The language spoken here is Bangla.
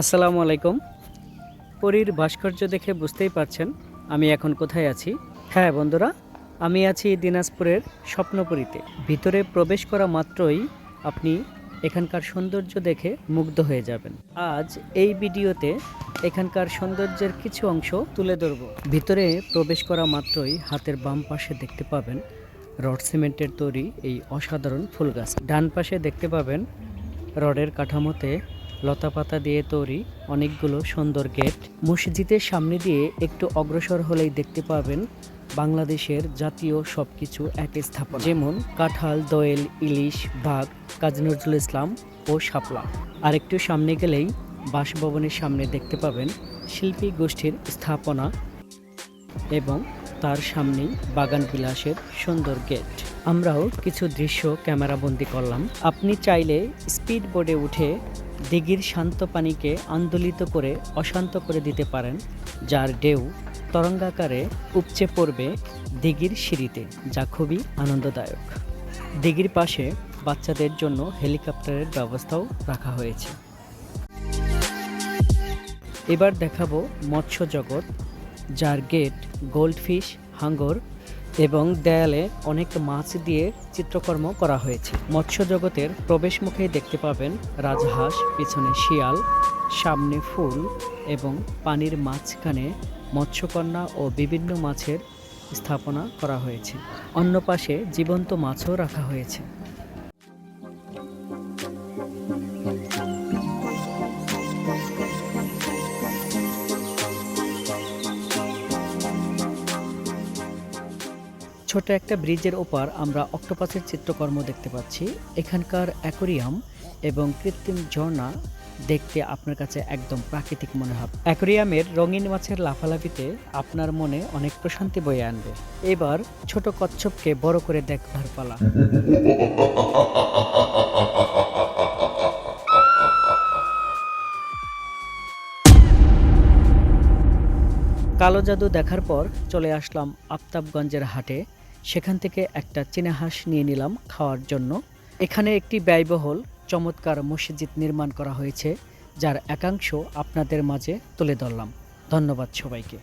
আসসালামু আলাইকুম। পরীর ভাস্কর্য দেখে বুঝতেই পারছেন আমি এখন কোথায় আছি। হ্যাঁ বন্ধুরা, আমি আছি দিনাজপুরের স্বপ্নপুরীতে। ভিতরে প্রবেশ করা মাত্রই আপনি এখানকার সৌন্দর্য দেখে মুগ্ধ হয়ে যাবেন। আজ এই ভিডিওতে এখানকার সৌন্দর্যের কিছু অংশ তুলে ধরব। ভিতরে প্রবেশ করা মাত্রই হাতের বাম পাশে দেখতে পাবেন রড সিমেন্টের তৈরি এই অসাধারণ ফুল গাছ। ডান পাশে দেখতে পাবেন রডের কাঠামোতে লতাপাতা দিয়ে তৈরি অনেকগুলো সুন্দর গেট। মসজিদের সামনে দিয়ে একটু অগ্রসর হলেই দেখতে পাবেন বাংলাদেশের জাতীয় সবকিছু এক স্থাপনা। যেমন কাঁঠাল, দোয়েল, ইলিশ, বাঘ কাজী নজরুল ইসলাম ও শাপলা। আর একটু সামনে গেলেই বাসভবনের সামনে দেখতে পাবেন শিল্পী গোষ্ঠীর স্থাপনা এবং তার সামনেই বাগান বিলাসের সুন্দর গেট। আমরাও কিছু দৃশ্য ক্যামেরাবন্দি করলাম। আপনি চাইলে স্পিড বোর্ডে উঠে দিঘির শান্ত পানিকে আন্দোলিত করে অশান্ত করে দিতে পারেন, যার ঢেউ তরঙ্গাকারে উপচে পড়বে দিঘির সিঁড়িতে, যা খুবই আনন্দদায়ক। দিঘির পাশে বাচ্চাদের জন্য হেলিকপ্টারের ব্যবস্থাও রাখা হয়েছে। এবার দেখাবো মৎস্য জগৎ যার গেট, গোল্ডফিশ, হাঙ্গর এবং দেয়ালে অনেক মাছ দিয়ে চিত্রকর্ম করা হয়েছে। মৎস্য জগতের প্রবেশ মুখে দেখতে পাবেন রাজহাঁস, পিছনে শিয়াল, সামনে ফুল এবং পানির মাঝখানে মৎস্যকন্যা ও বিভিন্ন মাছের স্থাপনা করা হয়েছে। অন্য পাশে জীবন্ত মাছও রাখা হয়েছে। ছোট একটা ব্রিজের ওপার আমরা অক্টোপাসের চিত্রকর্ম দেখতে পাচ্ছি। এখানকার অ্যাকোরিয়াম এবং কৃত্রিম ঝর্ণা দেখতে আপনার কাছে একদম প্রাকৃতিক মনে হবে। অ্যাকোরিয়ামের রঙিন মাছের লাফালাফিতে আপনার মনে অনেক প্রশান্তি বয়ে আনবে। এবার ছোট কচ্ছপকে বড় করে দেখবার পালা। কালো জাদু দেখার পর চলে আসলাম আফতাবগঞ্জের হাটে। সেখান থেকে একটা চীনা হাঁস নিয়ে নিলাম খাওয়ার জন্য। এখানে একটি ব্যয়বহুল, চমৎকার মসজিদ নির্মাণ করা হয়েছে, যার একাংশ আপনাদের মাঝে তুলে ধরলাম। ধন্যবাদ সবাইকে।